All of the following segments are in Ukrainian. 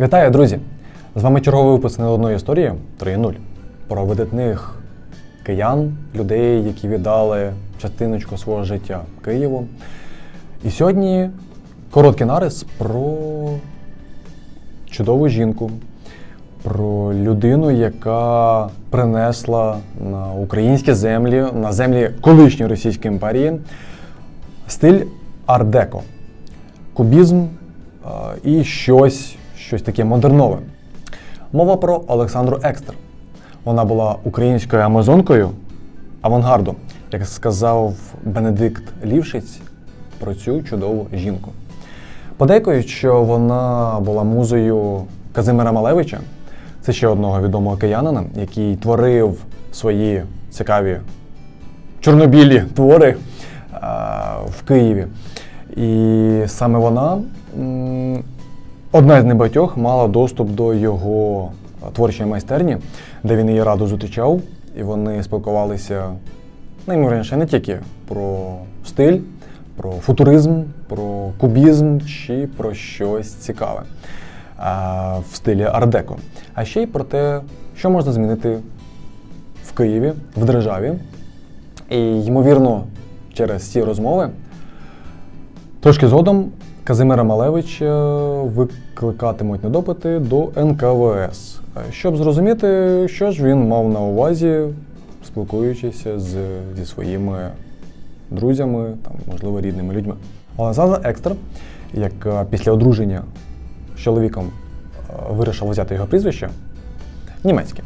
Вітаю, друзі! З вами черговий випуск не одної історії 3.0 про видатних киян, людей, які віддали частиночку свого життя Києву. І сьогодні короткий нарис про чудову жінку, про людину, яка принесла на українські землі, на землі колишньої Російської імперії стиль ардеко кубізм і щось, щось таке модернове. Мова про Олександру Екстер. Вона була українською амазонкою авангарду, як сказав Бенедикт Лівшиць про цю чудову жінку. Подейкують, що вона була музою Казимира Малевича, це ще одного відомого киянина, який творив свої цікаві чорнобілі твори в Києві. І саме вона, одна з небагатьох, мала доступ до його творчої майстерні, де він її радо зустрічав, і вони спілкувалися наймовірніше не тільки про стиль, про футуризм, про кубізм чи про щось цікаве а, в стилі ардеко, а ще й про те, що можна змінити в Києві, в державі. І ймовірно, через ці розмови Трошки згодом Казимира Малевича викликатимуть на допити до НКВС, щоб зрозуміти, що ж він мав на увазі, спілкуючись з, зі своїми друзями, там, можливо, рідними людьми. Олександр Екстер, як е, після одруження з чоловіком е, вирішив взяти його прізвище, німецьке.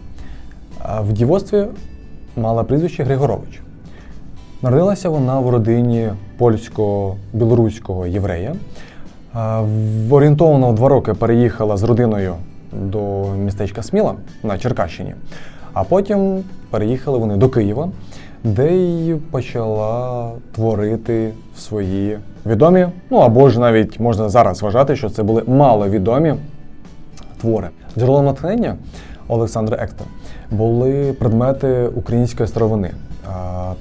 В дівоцтві мала прізвище Григорович. Народилася вона в родині польсько-білоруського єврея. Орієнтовно в два роки переїхала з родиною до містечка Сміла на Черкащині, а потім переїхали вони до Києва, де й почала творити свої відомі, ну або ж навіть можна зараз вважати, що це були маловідомі твори. Джерелом натхнення Олександра Екстер були предмети української старовини,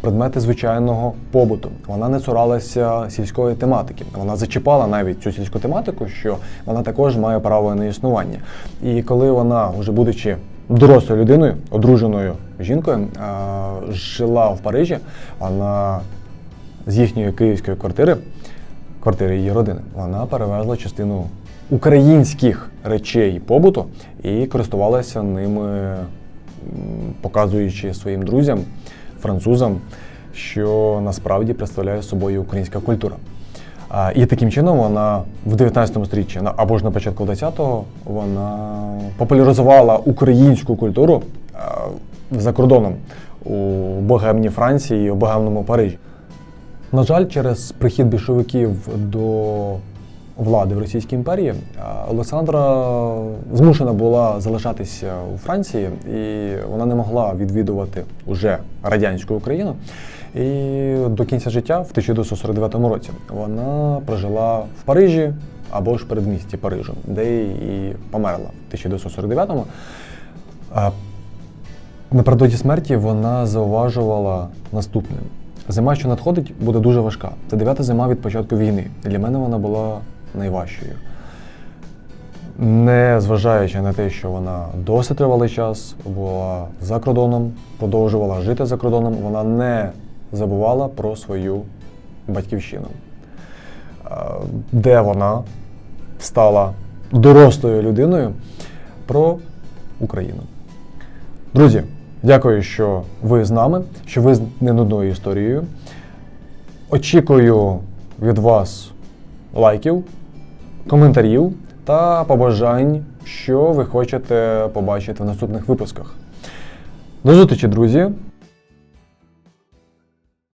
предмети звичайного побуту. Вона не цуралася сільської тематики. Вона зачіпала навіть цю сільську тематику, що вона також має право на існування. І коли вона, вже будучи дорослою людиною, одруженою жінкою, жила в Парижі, вона з їхньої київської квартири, квартири її родини, вона перевезла частину українських речей побуту і користувалася ними, показуючи своїм друзям, французам, що насправді представляє собою українська культура. І таким чином вона в 19 сторіччі або ж на початку 20-го вона популяризувала українську культуру за кордоном у богемній Франції і у богемному Парижі. На жаль, через прихід більшовиків до влади в Російській імперії Олександра змушена була залишатися у Франції, і вона не могла відвідувати уже радянську Україну. І до кінця життя, в 1949 році, вона прожила в Парижі або ж передмісті Парижу, де і померла в 1949-му. А, Напередодні смерті вона зауважувала наступне: зима, що надходить, буде дуже важка. Це дев'ята зима від початку війни. Для мене вона була найважчою. Не зважаючи на те, що вона досить тривалий час була за кордоном, продовжувала жити за кордоном, вона не забувала про свою батьківщину, Е, де вона стала дорослою людиною про Україну. Друзі, дякую, що ви з нами, що ви з ненудною історією. Очікую від вас лайків, коментарів та побажань, що ви хочете побачити в наступних випусках. До зустрічі, друзі!